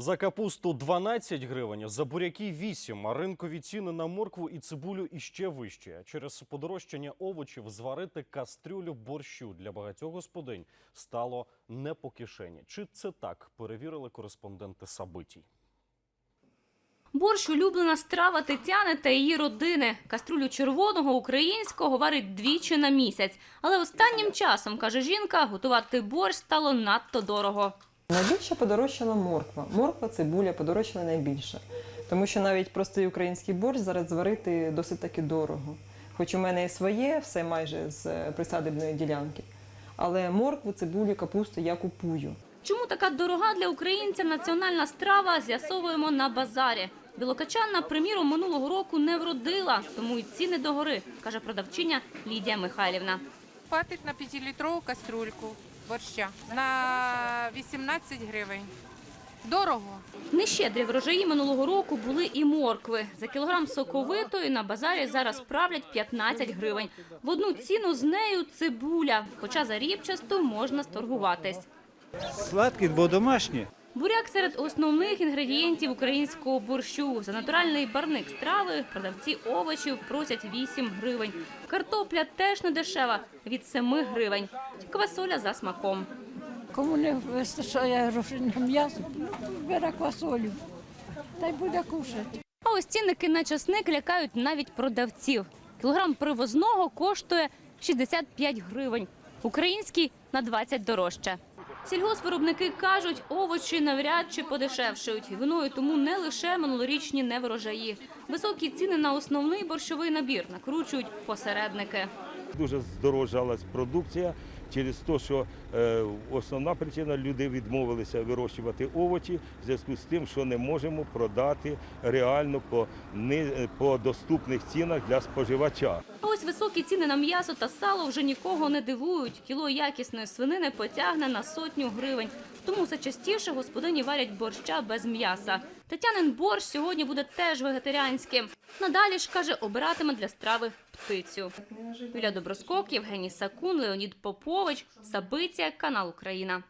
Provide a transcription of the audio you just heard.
За капусту 12 гривень, за буряки 8, а ринкові ціни на моркву і цибулю іще вищі. Через подорожчання овочів зварити кастрюлю борщу для багатьох господинь стало не по кишені. Чи це так, перевірили кореспонденти Сабитій. Борщ – улюблена страва Тетяни та її родини. Каструлю червоного українського варить двічі на місяць. Але останнім часом, каже жінка, готувати борщ стало надто дорого. Найбільше подорожчала морква. Морква, цибуля подорожчали найбільше. Тому що навіть простий український борщ зараз зварити досить таки дорого. Хоч у мене і своє, все майже з е, присадибної ділянки. Але моркву, цибулю, капусту я купую. Чому така дорога для українця національна страва, з'ясовуємо на базарі. Білокачанна, приміром, минулого року не вродила, тому й ціни догори, каже продавчиня Лідія Михайлівна. Хватить на 5-літрову кастрюльку борща на 18 гривень. Дорого. Нещедрі врожаї минулого року були і моркви. За кілограм соковитої на базарі зараз правлять 15 гривень. В одну ціну з нею цибуля, хоча за рібчасту можна сторгуватись. Сладкий, бо домашній. Буряк серед основних інгредієнтів українського борщу. За натуральний барник страви продавці овочів просять 8 гривень. Картопля теж не дешева від 7 гривень. Квасоля за смаком. Кому не вистачає грошей на м'ясо, бере квасолю. Та й буде кушати. А ось цінники на часник лякають навіть продавців. Кілограм привозного коштує 65 гривень. Український на 20 дорожче. Сільгоспвиробники кажуть, овочі навряд чи подешевшують. Виною тому не лише минулорічні неврожаї. Високі ціни на основний борщовий набір накручують посередники. Дуже здорожалась продукція через те, що е, основна причина люди відмовилися вирощувати овочі в зв'язку з тим, що не можемо продати реально по, не, по доступних цінах для споживача. А ось високі ціни на м'ясо та сало вже нікого не дивують. Кіло якісної свинини потягне на сотню гривень. Тому все частіше господині варять борща без м'яса. Тетянин борщ сьогодні буде теж вегетаріанським. Надалі ж каже, обиратиме для страви птицю. Юля Доброскок, Євгеній Сакун, Леонід Попович, Сабиця, канал Україна.